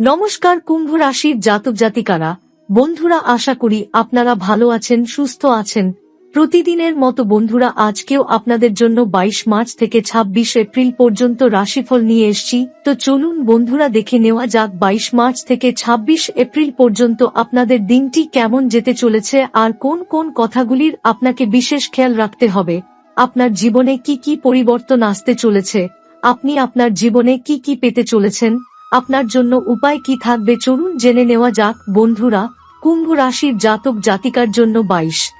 নমস্কার কুম্ভ রাশির জাতক জাতিকারা। বন্ধুরা, আশা করি আপনারা ভালো আছেন, সুস্থ আছেন। প্রতিদিনের মতো বন্ধুরা, আজকেও আপনাদের জন্য ২২ মার্চ থেকে ২৬ এপ্রিল পর্যন্ত রাশিফল নিয়ে এসছি। তো চলুন বন্ধুরা, দেখে নেওয়া যাক ২২ মার্চ থেকে ২৬ এপ্রিল পর্যন্ত আপনাদের দিনটি কেমন যেতে চলেছে আর কোন কোন কথাগুলির আপনাকে বিশেষ খেয়াল রাখতে হবে। আপনার জীবনে কি কি পরিবর্তন আসতে চলেছে? আপনি আপনার জীবনে কি কি পেতে চলেছেন? আপনার জন্য উপায় কি থাকবে? চলুন জেনে নেওয়া যাক, বন্ধুরা, কুম্ভ রাশির জাতক জাতিকার জন্য বাইশ।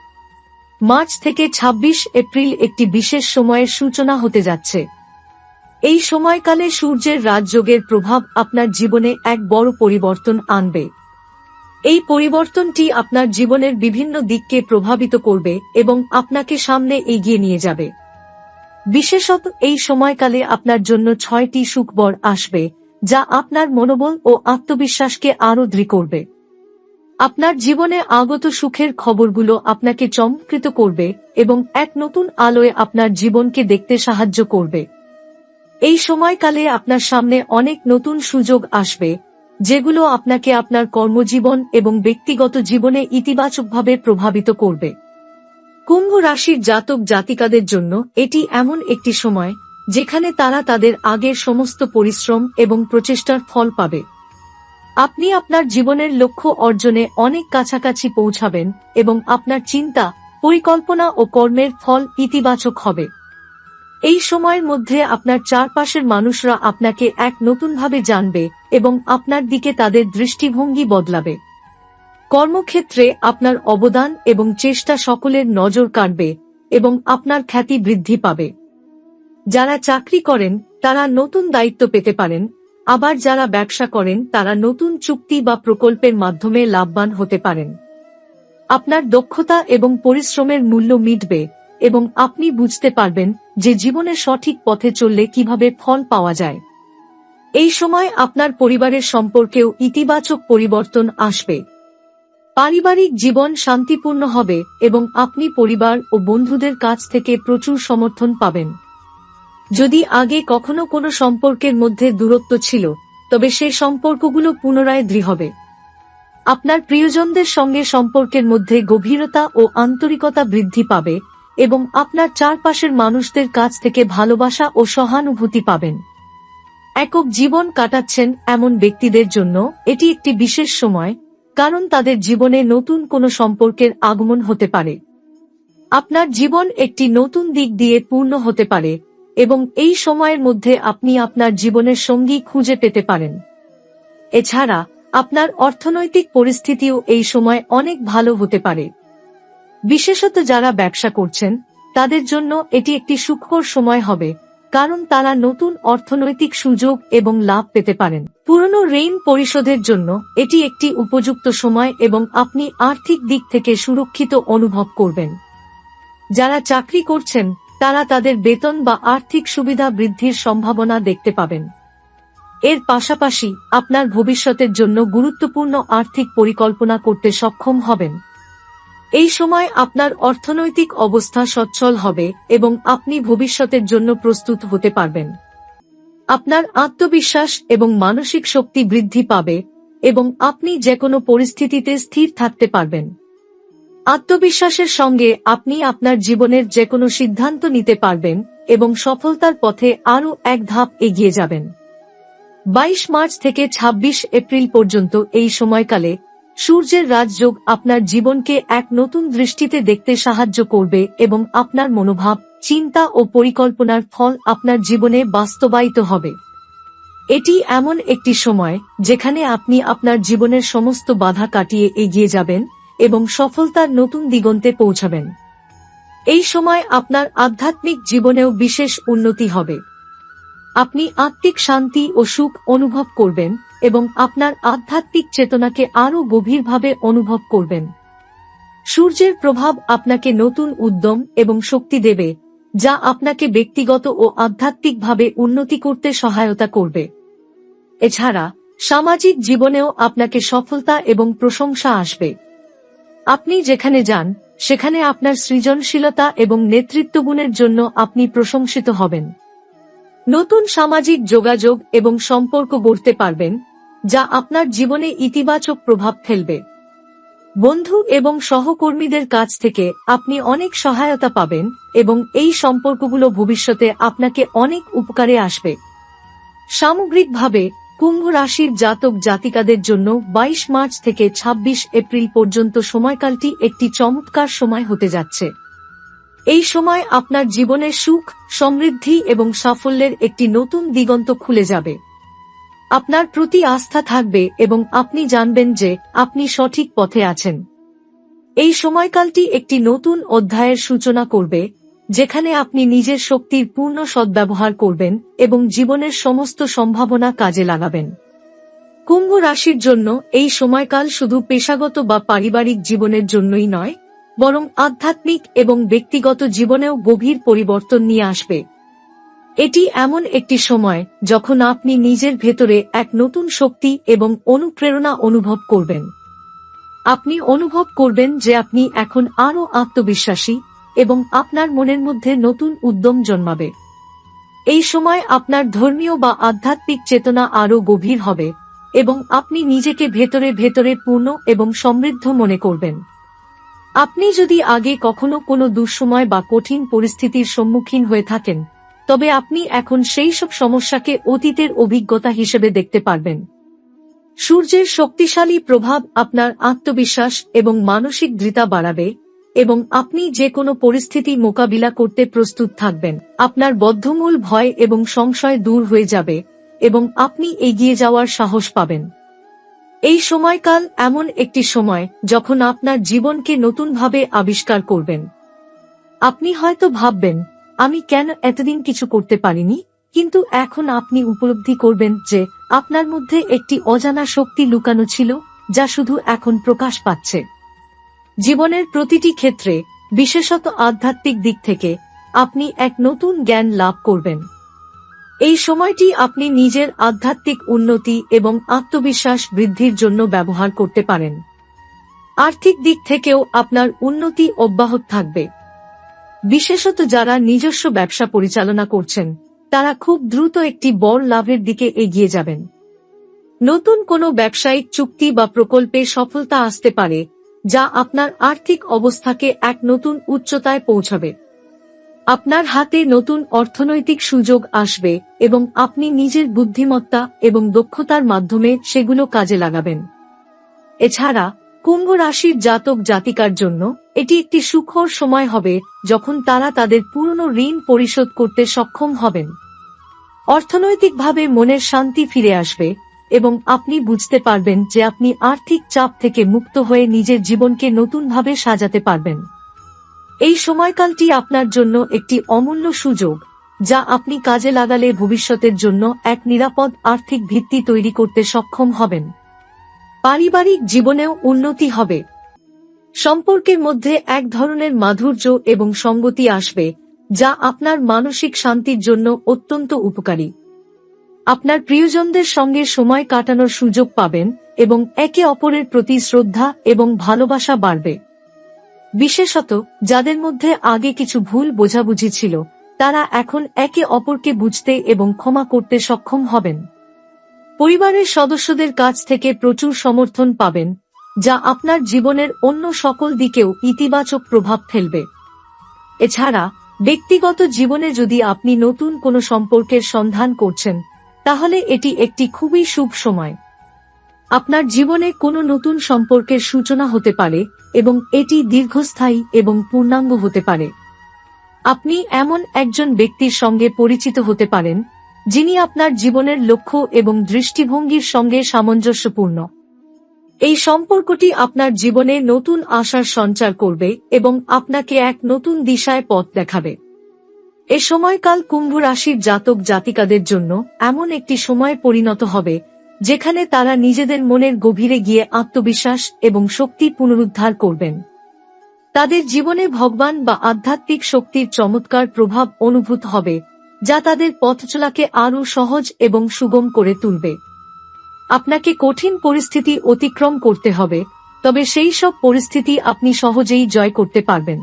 মার্চ থেকে ২৬ এপ্রিল একটি বিশেষ সময়ের সূচনা হতে যাচ্ছে। এই সময়কালে সূর্যের রাজযোগের প্রভাব আপনার জীবনে এক বড় পরিবর্তন আনবে। এই পরিবর্তনটি আপনার জীবনের বিভিন্ন দিককে প্রভাবিত করবে এবং আপনাকে সামনে এগিয়ে নিয়ে যাবে। বিশেষত এই সময়কালে আপনার জন্য ছয়টি সুখবর আসবে যা আপনার মনোবল ও আত্মবিশ্বাসকে আরও দৃঢ় করবে। আপনার জীবনে আগত সুখের খবরগুলো আপনাকে চমকৃত করবে এবং এক নতুন আলোয় আপনার জীবনকে দেখতে সাহায্য করবে। এই সময়কালে আপনার সামনে অনেক নতুন সুযোগ আসবে, যেগুলো আপনাকে আপনার কর্মজীবন এবং ব্যক্তিগত জীবনে ইতিবাচকভাবে প্রভাবিত করবে। কুম্ভ রাশির জাতক জাতিকাদের জন্য এটি এমন একটি সময় যেখানে তারা তাদের আগের সমস্ত পরিশ্রম এবং প্রচেষ্টার ফল পাবে। আপনি আপনার জীবনের লক্ষ্য অর্জনে অনেক কাছাকাছি পৌঁছাবেন এবং আপনার চিন্তা, পরিকল্পনা ও কর্মের ফল ইতিবাচক হবে। এই সময়ের মধ্যে আপনার চারপাশের মানুষরা আপনাকে এক নতুনভাবে জানবে এবং আপনার দিকে তাদের দৃষ্টিভঙ্গি বদলাবে। কর্মক্ষেত্রে আপনার অবদান এবং চেষ্টা সকলের নজর কাটবে এবং আপনার খ্যাতি বৃদ্ধি পাবে। যারা চাকরি করেন, তারা নতুন দায়িত্ব পেতে পারেন। আবার যারা ব্যবসা করেন, তারা নতুন চুক্তি বা প্রকল্পের মাধ্যমে লাভবান হতে পারেন। আপনার দক্ষতা এবং পরিশ্রমের মূল্য মিটবে এবং আপনি বুঝতে পারবেন যে জীবনে সঠিক পথে চললে কীভাবে ফল পাওয়া যায়। এই সময় আপনার পরিবারের সম্পর্কেও ইতিবাচক পরিবর্তন আসবে। পারিবারিক জীবন শান্তিপূর্ণ হবে এবং আপনি পরিবার ও বন্ধুদের কাছ থেকে প্রচুর সমর্থন পাবেন। যদি আগে কখনো কোনো সম্পর্কের মধ্যে দূরত্ব ছিল, তবে সেই সম্পর্কগুলো পুনরায় দৃঢ় হবে। আপনার প্রিয়জনদের সঙ্গে সম্পর্কের মধ্যে গভীরতা ও আন্তরিকতা বৃদ্ধি পাবে এবং আপনার চারপাশের মানুষদের কাছ থেকে ভালোবাসা ও সহানুভূতি পাবেন। একক জীবন কাটাচ্ছেন এমন ব্যক্তিদের জন্য এটি একটি বিশেষ সময়, কারণ তাদের জীবনে নতুন কোনো সম্পর্কের আগমন হতে পারে। আপনার জীবন একটি নতুন দিক দিয়ে পূর্ণ হতে পারে এবং এই সময়ের মধ্যে আপনি আপনার জীবনের সঙ্গী খুঁজে পেতে পারেন। এছাড়া, আপনার অর্থনৈতিক পরিস্থিতিও এই সময় অনেক ভালো হতে পারে। বিশেষত যারা ব্যবসা করছেন, তাদের জন্য এটি একটি সুখকর সময় হবে, কারণ তারা নতুন অর্থনৈতিক সুযোগ এবং লাভ পেতে পারেন। পুরনো ঋণ পরিশোধের জন্য এটি একটি উপযুক্ত সময় এবং আপনি আর্থিক দিক থেকে সুরক্ষিত অনুভব করবেন। যারা চাকরি করছেন তারা তাদের বেতন বা আর্থিক সুবিধা বৃদ্ধির সম্ভাবনা দেখতে পাবেন। এর পাশাপাশি আপনার ভবিষ্যতের জন্য গুরুত্বপূর্ণ আর্থিক পরিকল্পনা করতে সক্ষম হবেন। এই সময় আপনার অর্থনৈতিক অবস্থা সচ্ছল হবে এবং আপনি ভবিষ্যতের জন্য প্রস্তুত হতে পারবেন। আপনার আত্মবিশ্বাস এবং মানসিক শক্তি বৃদ্ধি পাবে এবং আপনি যে কোনো পরিস্থিতিতে স্থির থাকতে পারবেন। আত্মবিশ্বাসের সঙ্গে আপনি আপনার জীবনের যে কোনো সিদ্ধান্ত নিতে পারবেন এবং সফলতার পথে আরও এক ধাপ এগিয়ে যাবেন। বাইশ মার্চ থেকে ২৬ এপ্রিল পর্যন্ত এই সময়কালে সূর্যের রাজযোগ আপনার জীবনকে এক নতুন দৃষ্টিতে দেখতে সাহায্য করবে এবং আপনার মনোভাব, চিন্তা ও পরিকল্পনার ফল আপনার জীবনে বাস্তবায়িত হবে। এটি এমন একটি সময় যেখানে আপনি আপনার জীবনের সমস্ত বাধা কাটিয়ে এগিয়ে যাবেন এবং সফলতার নতুন দিগন্তে পৌঁছাবেন। এই সময় আপনার আধ্যাত্মিক জীবনেও বিশেষ উন্নতি হবে। আপনি আত্মিক শান্তি ও সুখ অনুভব করবেন এবং আপনার আধ্যাত্মিক চেতনাকে আরও গভীরভাবে অনুভব করবেন। সূর্যের প্রভাব আপনাকে নতুন উদ্যম এবং শক্তি দেবে, যা আপনাকে ব্যক্তিগত ও আধ্যাত্মিকভাবে উন্নতি করতে সহায়তা করবে। এছাড়া, সামাজিক জীবনেও আপনাকে সফলতা এবং প্রশংসা আসবে। আপনি যেখানে যান, সেখানে আপনার সৃজনশীলতা এবং নেতৃত্বগুণের জন্য আপনি প্রশংসিত হবেন। নতুন সামাজিক যোগাযোগ এবং সম্পর্ক গড়তে পারবেন, যা আপনার জীবনে ইতিবাচক প্রভাব ফেলবে। বন্ধু এবং সহকর্মীদের কাছ থেকে আপনি অনেক সহায়তা পাবেন এবং এই সম্পর্কগুলো ভবিষ্যতে আপনাকে অনেক উপকারে আসবে। সামগ্রিকভাবে কুম্ভ রাশির জাতক জাতিকাদের জন্য ২২ মার্চ থেকে ২৬ এপ্রিল পর্যন্ত সময়কালটি একটি চমৎকার সময় হতে যাচ্ছে। এই সময় আপনার জীবনের সুখ, সমৃদ্ধি এবং সাফল্যের একটি নতুন দিগন্ত খুলে যাবে। আপনার প্রতি আস্থা থাকবে এবং আপনি জানবেন যে আপনি সঠিক পথে আছেন। এই সময়কালটি একটি নতুন অধ্যায়ের সূচনা করবে যেখানে আপনি নিজের শক্তির পূর্ণ সদ্ব্যবহার করবেন এবং জীবনের সমস্ত সম্ভাবনা কাজে লাগাবেন। কুম্ভ রাশির জন্য এই সময়কাল শুধু পেশাগত বা পারিবারিক জীবনের জন্যই নয়, বরং আধ্যাত্মিক এবং ব্যক্তিগত জীবনেও গভীর পরিবর্তন নিয়ে আসবে। এটি এমন একটি সময় যখন আপনি নিজের ভেতরে এক নতুন শক্তি এবং অনুপ্রেরণা অনুভব করবেন। আপনি অনুভব করবেন যে আপনি এখন আরও আত্মবিশ্বাসী এবং আপনার মনের মধ্যে নতুন উদ্যম জন্মাবে। এই সময় আপনার ধর্মীয় বা আধ্যাত্মিক চেতনা আরও গভীর হবে এবং আপনি নিজেকে ভেতরে ভেতরে পূর্ণ এবং সমৃদ্ধ মনে করবেন। আপনি যদি আগে কখনো কোনো দুঃসময় বা কঠিন পরিস্থিতির সম্মুখীন হয়ে থাকেন, তবে আপনি এখন সেই সব সমস্যাকে অতীতের অভিজ্ঞতা হিসেবে দেখতে পারবেন। সূর্যের শক্তিশালী প্রভাব আপনার আত্মবিশ্বাস এবং মানসিক দৃতা বাড়াবে এবং আপনি যে কোনো পরিস্থিতি মোকাবিলা করতে প্রস্তুত থাকবেন। আপনার বদ্ধমূল ভয় এবং সংশয় দূর হয়ে যাবে এবং আপনি এগিয়ে যাওয়ার সাহস পাবেন। এই সময়কাল এমন একটি সময় যখন আপনার জীবনকে নতুনভাবে আবিষ্কার করবেন। আপনি হয়তো ভাববেন, আমি কেন এতদিন কিছু করতে পারিনি? কিন্তু এখন আপনি উপলব্ধি করবেন যে আপনার মধ্যে একটি অজানা শক্তি লুকানো ছিল, যা শুধু এখন প্রকাশ পাচ্ছে। জীবনের প্রতিটি ক্ষেত্রে, বিশেষত আধ্যাত্মিক দিক থেকে, আপনি এক নতুন জ্ঞান লাভ করবেন। এই সময়টি আপনি নিজের আধ্যাত্মিক উন্নতি এবং আত্মবিশ্বাস বৃদ্ধির জন্য ব্যবহার করতে পারেন। আর্থিক দিক থেকেও আপনার উন্নতি অব্যাহত থাকবে। বিশেষত যারা নিজস্ব ব্যবসা পরিচালনা করছেন, তারা খুব দ্রুত একটি বড় লাভের দিকে এগিয়ে যাবেন। নতুন কোনো ব্যবসায়িক চুক্তি বা প্রকল্পে সফলতা আসতে পারে যা আপনার আর্থিক অবস্থাকে এক নতুন উচ্চতায় পৌঁছাবে। আপনার হাতে নতুন অর্থনৈতিক সুযোগ আসবে এবং আপনি নিজের বুদ্ধিমত্তা এবং দক্ষতার মাধ্যমে সেগুলো কাজে লাগাবেন। এছাড়া, কুম্ভ রাশির জাতক জাতিকার জন্য এটি একটি সুখর সময় হবে যখন তারা তাদের পুরনো ঋণ পরিশোধ করতে সক্ষম হবেন। অর্থনৈতিকভাবে মনের শান্তি ফিরে আসবে এবং আপনি বুঝতে পারবেন যে আপনি আর্থিক চাপ থেকে মুক্ত হয়ে নিজের জীবনকে নতুনভাবে সাজাতে পারবেন। এই সময়কালটি আপনার জন্য একটি অমূল্য সুযোগ, যা আপনি কাজে লাগালে ভবিষ্যতের জন্য এক নিরাপদ আর্থিক ভিত্তি তৈরি করতে সক্ষম হবেন। পারিবারিক জীবনেও উন্নতি হবে। সম্পর্কের মধ্যে এক ধরনের মাধুর্য এবং সঙ্গতি আসবে, যা আপনার মানসিক শান্তির জন্য অত্যন্ত উপকারী। আপনার প্রিয়জনদের সঙ্গে সময় কাটানোর সুযোগ পাবেন এবং একে অপরের প্রতি শ্রদ্ধা এবং ভালোবাসা বাড়বে। বিশেষত, যাদের মধ্যে আগে কিছু ভুল বোঝাবুঝি ছিল, তারা এখন একে অপরকে বুঝতে এবং ক্ষমা করতে সক্ষম হবেন। পরিবারের সদস্যদের কাছ থেকে প্রচুর সমর্থন পাবেন, যা আপনার জীবনের অন্য সকল দিকেও ইতিবাচক প্রভাব ফেলবে। এছাড়া, ব্যক্তিগত জীবনে যদি আপনি নতুন কোনো সম্পর্কের সন্ধান করছেন তাহলে এটি একটি খুবই শুভ সময়। আপনার জীবনে কোনো নতুন সম্পর্কের সূচনা হতে পারে এবং এটি দীর্ঘস্থায়ী এবং পূর্ণাঙ্গ হতে পারে। আপনি এমন একজন ব্যক্তির সঙ্গে পরিচিত হতে পারেন, যিনি আপনার জীবনের লক্ষ্য এবং দৃষ্টিভঙ্গির সঙ্গে সামঞ্জস্যপূর্ণ। এই সম্পর্কটি আপনার জীবনে নতুন আশার সঞ্চার করবে এবং আপনাকে এক নতুন দিশায় পথ দেখাবে। এ সময়কাল কুম্ভ রাশির জাতক জাতিকাদের জন্য এমন একটি সময় পরিণত হবে, যেখানে তারা নিজেদের মনের গভীরে গিয়ে আত্মবিশ্বাস এবং শক্তি পুনরুদ্ধার করবেন। তাদের জীবনে ভগবান বা আধ্যাত্মিক শক্তির চমৎকার প্রভাব অনুভূত হবে, যা তাদের পথচলাকে আরও সহজ এবং সুগম করে তুলবে। আপনাকে কঠিন পরিস্থিতি অতিক্রম করতে হবে, তবে সেই সব পরিস্থিতি আপনি সহজেই জয় করতে পারবেন।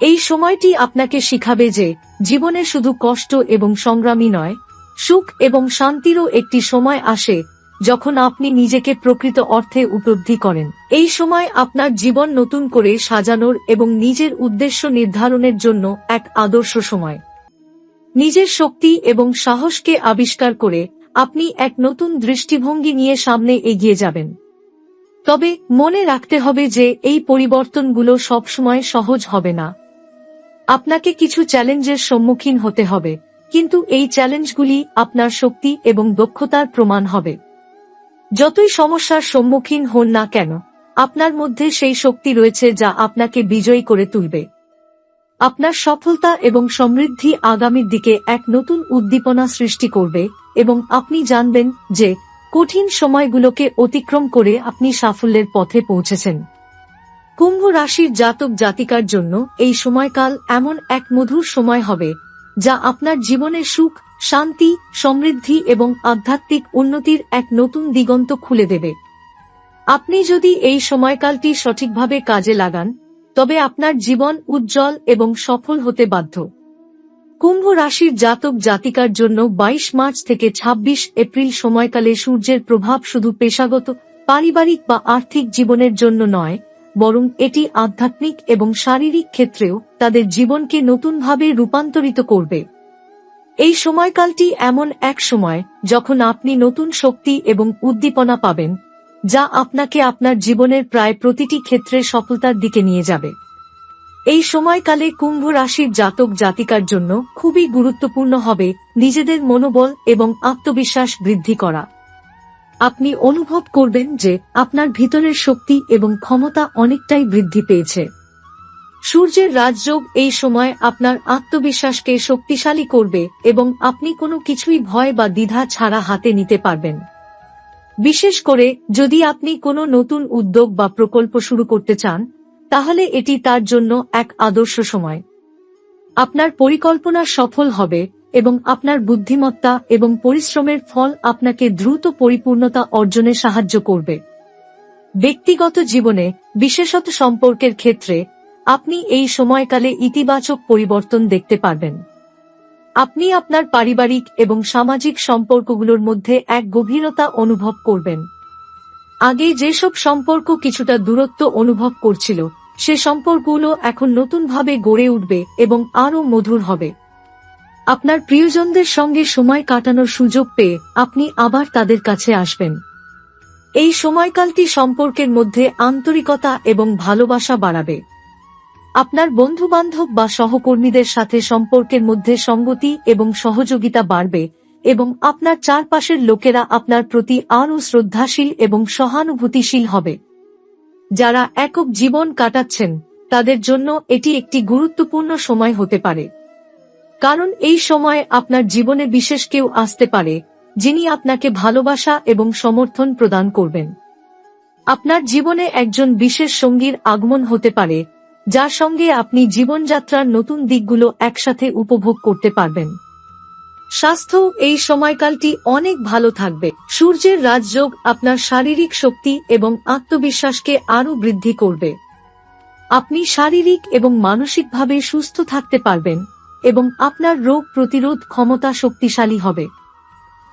এই সময়টি আপনাকে শিখাবে যে, জীবনে শুধু কষ্ট এবং সংগ্রামী নয়, সুখ এবং শান্তিরও একটি সময় আসে, যখন আপনি নিজেকে প্রকৃত অর্থে উপলব্ধি করেন। এই সময় আপনার জীবন নতুন করে সাজানোর এবং নিজের উদ্দেশ্য নির্ধারণের জন্য এক আদর্শ সময়। নিজের শক্তি এবং সাহসকে আবিষ্কার করে আপনি এক নতুন দৃষ্টিভঙ্গি নিয়ে সামনে এগিয়ে যাবেন। তবে মনে রাখতে হবে যে, এই পরিবর্তনগুলো সবসময় সহজ হবে না। আপনাকে কিছু চ্যালেঞ্জের সম্মুখীন হতে হবে, কিন্তু এই চ্যালেঞ্জগুলি আপনার শক্তি এবং দক্ষতার প্রমাণ হবে। যতই সমস্যার সম্মুখীন হন না কেন, আপনার মধ্যে সেই শক্তি রয়েছে যা আপনাকে বিজয়ী করে তুলবে। আপনার সফলতা এবং সমৃদ্ধি আগামীর দিকে এক নতুন উদ্দীপনা সৃষ্টি করবে এবং আপনি জানবেন যে কঠিন সময়গুলোকে অতিক্রম করে আপনি সাফল্যের পথে পৌঁছেছেন। কুম্ভ রাশির জাতক জাতিকার জন্য এই সময়কাল এমন এক মধুর সময় হবে, যা আপনার জীবনের সুখ, শান্তি, সমৃদ্ধি এবং আধ্যাত্মিক উন্নতির এক নতুন দিগন্ত খুলে দেবে। আপনি যদি এই সময়কালটি সঠিকভাবে কাজে লাগান, তবে আপনার জীবন উজ্জ্বল এবং সফল হতে বাধ্য। কুম্ভ রাশির জাতক জাতিকার জন্য ২২ মার্চ থেকে ২৬ এপ্রিল সময়কালে সূর্যের প্রভাব শুধু পেশাগত, পারিবারিক বা আর্থিক জীবনের জন্য নয় বরং এটি আধ্যাত্মিক এবং শারীরিক ক্ষেত্রেও তাদের জীবনকে নতুনভাবে রূপান্তরিত করবে। এই সময়কালটি এমন এক সময় যখন আপনি নতুন শক্তি এবং উদ্দীপনা পাবেন, যা আপনাকে আপনার জীবনের প্রায় প্রতিটি ক্ষেত্রে সফলতার দিকে নিয়ে যাবে। এই সময়কালে কুম্ভ রাশির জাতক জাতিকার জন্য খুবই গুরুত্বপূর্ণ হবে নিজেদের মনোবল এবং আত্মবিশ্বাস বৃদ্ধি করা। আপনি অনুভব করবেন যে আপনার ভিতরের শক্তি এবং ক্ষমতা অনেকটাই বৃদ্ধি পেয়েছে। সূর্যের রাজযোগ এই সময় আপনার আত্মবিশ্বাসকে শক্তিশালী করবে এবং আপনি কোনো কিছুই ভয় বা দ্বিধা ছাড়া হাতে নিতে পারবেন। বিশেষ করে যদি আপনি কোনো নতুন উদ্যোগ বা প্রকল্প শুরু করতে চান, তাহলে এটি তার জন্য এক আদর্শ সময়। আপনার পরিকল্পনা সফল হবে এবং আপনার বুদ্ধিমত্তা এবং পরিশ্রমের ফল আপনাকে দ্রুত পরিপূর্ণতা অর্জনে সাহায্য করবে। ব্যক্তিগত জীবনে, বিশেষত সম্পর্কের ক্ষেত্রে, আপনি এই সময়কালে ইতিবাচক পরিবর্তন দেখতে পারবেন। আপনি আপনার পারিবারিক এবং সামাজিক সম্পর্কগুলোর মধ্যে এক গভীরতা অনুভব করবেন। আগে যেসব সম্পর্ক কিছুটা দূরত্ব অনুভব করছিল, সে সম্পর্কগুলো এখন নতুনভাবে গড়ে উঠবে এবং আরও মধুর হবে। আপনার প্রিয়জনদের সঙ্গে সময় কাটানোর সুযোগ পেয়ে আপনি আবার তাদের কাছে আসবেন। এই সময়কালটি সম্পর্কের মধ্যে আন্তরিকতা এবং ভালোবাসা বাড়াবে। আপনার বন্ধুবান্ধব বা সহকর্মীদের সাথে সম্পর্কের মধ্যে সঙ্গতি এবং সহযোগিতা বাড়বে এবং আপনার চারপাশের লোকেরা আপনার প্রতি আরও শ্রদ্ধাশীল এবং সহানুভূতিশীল হবে। যারা একক জীবন কাটাচ্ছেন, তাদের জন্য এটি একটি গুরুত্বপূর্ণ সময় হতে পারে। কারণ এই সময় আপনার জীবনে বিশেষ কেউ আসতে পারে, যিনি আপনাকে ভালোবাসা এবং সমর্থন প্রদান করবেন। আপনার জীবনে একজন বিশেষ সঙ্গীর আগমন হতে পারে, যার সঙ্গে আপনি জীবনযাত্রার নতুন দিকগুলো একসাথে উপভোগ করতে পারবেন। স্বাস্থ্য, এই সময়কালটি অনেক ভালো থাকবে। সূর্যের রাজযোগ আপনার শারীরিক শক্তি এবং আত্মবিশ্বাসকে আরও বৃদ্ধি করবে। আপনি শারীরিক এবং মানসিকভাবে সুস্থ থাকতে পারবেন। এবং আপনার রোগ প্রতিরোধ ক্ষমতা শক্তিশালী হবে।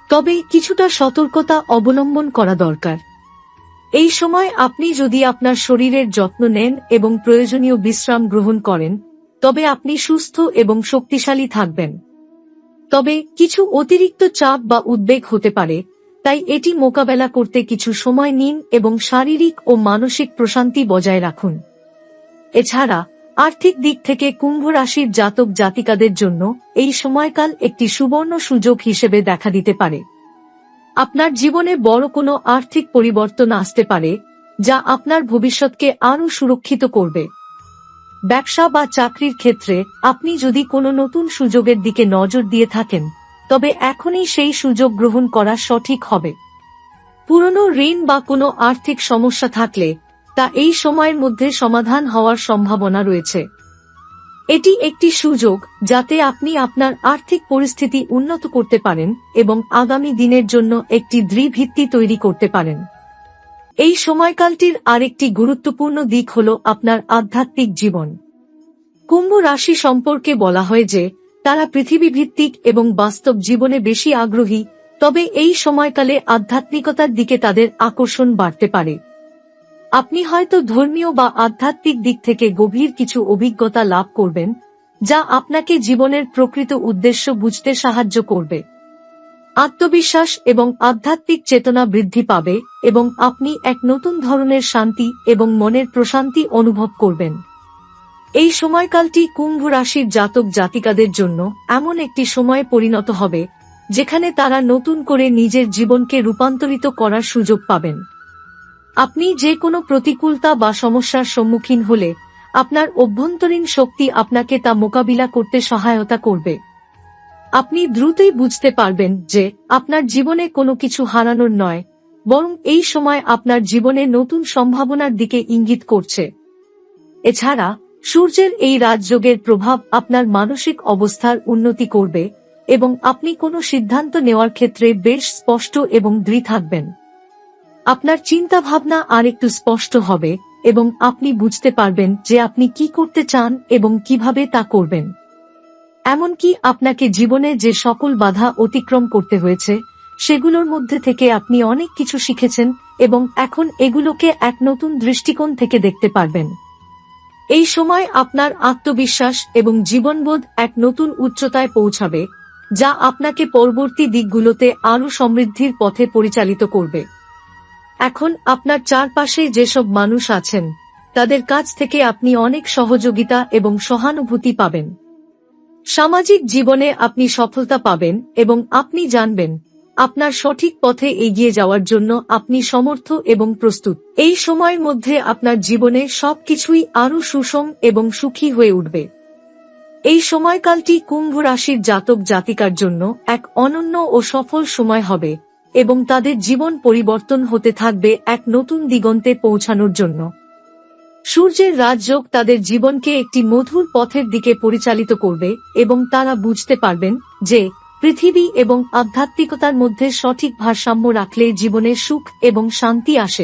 তবে কিছুটা সতর্কতা অবলম্বন করা দরকার। এই সময় আপনি যদি আপনার শরীরের যত্ন নেন এবং প্রয়োজনীয় বিশ্রাম গ্রহণ করেন, তবে আপনি সুস্থ এবং শক্তিশালী থাকবেন। তবে কিছু অতিরিক্ত চাপ বা উদ্বেগ হতে পারে, তাই এটি মোকাবেলা করতে কিছু সময় নিন এবং শারীরিক ও মানসিক প্রশান্তি বজায় রাখুন। এছাড়া আর্থিক দিক থেকে কুম্ভ রাশির জাতক জাতিকাদের জন্য এই সময়কাল একটি সুবর্ণ সুযোগ হিসেবে দেখা দিতে পারে। আপনার জীবনে বড় কোনো আর্থিক পরিবর্তন আসতে পারে, যা আপনার ভবিষ্যৎকে আরও সুরক্ষিত করবে। ব্যবসা বা চাকরির ক্ষেত্রে আপনি যদি কোনো নতুন সুযোগের দিকে নজর দিয়ে থাকেন, তবে এখনই সেই সুযোগ গ্রহণ করা সঠিক হবে। পুরনো ঋণ বা কোনো আর্থিক সমস্যা থাকলে তা এই সময়ের মধ্যে সমাধান হওয়ার সম্ভাবনা রয়েছে। এটি একটি সুযোগ যাতে আপনি আপনার আর্থিক পরিস্থিতি উন্নত করতে পারেন এবং আগামী দিনের জন্য একটি দৃঢ় ভিত্তি তৈরি করতে পারেন। এই সময়কালটির আরেকটি গুরুত্বপূর্ণ দিক হল আপনার আধ্যাত্মিক জীবন। কুম্ভ রাশি সম্পর্কে বলা হয় যে, তারা পৃথিবী ভিত্তিক এবং বাস্তব জীবনে বেশি আগ্রহী, তবে এই সময়কালে আধ্যাত্মিকতার দিকে তাদের আকর্ষণ বাড়তে পারে। আপনি হয়তো ধর্মীয় বা আধ্যাত্মিক দিক থেকে গভীর কিছু অভিজ্ঞতা লাভ করবেন, যা আপনাকে জীবনের প্রকৃত উদ্দেশ্য বুঝতে সাহায্য করবে। আত্মবিশ্বাস এবং আধ্যাত্মিক চেতনা বৃদ্ধি পাবে এবং আপনি এক নতুন ধরনের শান্তি এবং মনের প্রশান্তি অনুভব করবেন। এই সময়কালটি কুম্ভ রাশির জাতক জাতিকাদের জন্য এমন একটি সময়ে পরিণত হবে, যেখানে তারা নতুন করে নিজের জীবনকে রূপান্তরিত করার সুযোগ পাবেন। আপনি যে কোনো প্রতিকূলতা বা সমস্যার সম্মুখীন হলে, আপনার অভ্যন্তরীণ শক্তি আপনাকে তা মোকাবিলা করতে সহায়তা করবে। আপনি দ্রুতই বুঝতে পারবেন যে, আপনার জীবনে কোনো কিছু হারানোর নয়, বরং এই সময় আপনার জীবনে নতুন সম্ভাবনার দিকে ইঙ্গিত করছে। এছাড়া, সূর্যের এই রাজযোগের প্রভাব আপনার মানসিক অবস্থার উন্নতি করবে এবং আপনি কোনো সিদ্ধান্ত নেওয়ার ক্ষেত্রে বেশ স্পষ্ট এবং দৃঢ় থাকবেন। আপনার চিন্তা ভাবনা আরেকটু স্পষ্ট হবে, এবং আপনি বুঝতে পারবেন যে আপনি কি করতে চান এবং কীভাবে তা করবেন। এমনকি আপনাকে জীবনে যে সকল বাধা অতিক্রম করতে হয়েছে, সেগুলোর মধ্যে থেকে আপনি অনেক কিছু শিখেছেন এবং এখন এগুলোকে এক নতুন দৃষ্টিকোণ থেকে দেখতে পারবেন। এই সময় আপনার আত্মবিশ্বাস এবং জীবনবোধ এক নতুন উচ্চতায় পৌঁছাবে, যা আপনাকে পরবর্তী দিকগুলোতে আরও সমৃদ্ধির পথে পরিচালিত করবে। এখন আপনার চারপাশে যেসব মানুষ আছেন, তাদের কাছ থেকে আপনি অনেক সহযোগিতা এবং সহানুভূতি পাবেন। সামাজিক জীবনে আপনি সফলতা পাবেন এবং আপনি জানবেন, আপনার সঠিক পথে এগিয়ে যাওয়ার জন্য আপনি সমর্থ এবং প্রস্তুত। এই সময়ের মধ্যে আপনার জীবনে সবকিছুই আরও সুষম এবং সুখী হয়ে উঠবে। এই সময়কালটি কুম্ভ রাশির জাতক জাতিকার জন্য এক অনন্য ও সফল সময় হবে। এবং তাদের জীবন পরিবর্তন হতে থাকবে এক নতুন দিগন্তে পৌঁছানোর জন্য। সূর্যের রাজযোগ তাদের জীবনকে একটি মধুর পথের দিকে পরিচালিত করবে এবং তারা বুঝতে পারবেন যে, পৃথিবী এবং আধ্যাত্মিকতার মধ্যে সঠিক ভারসাম্য রাখলে জীবনে সুখ এবং শান্তি আসে।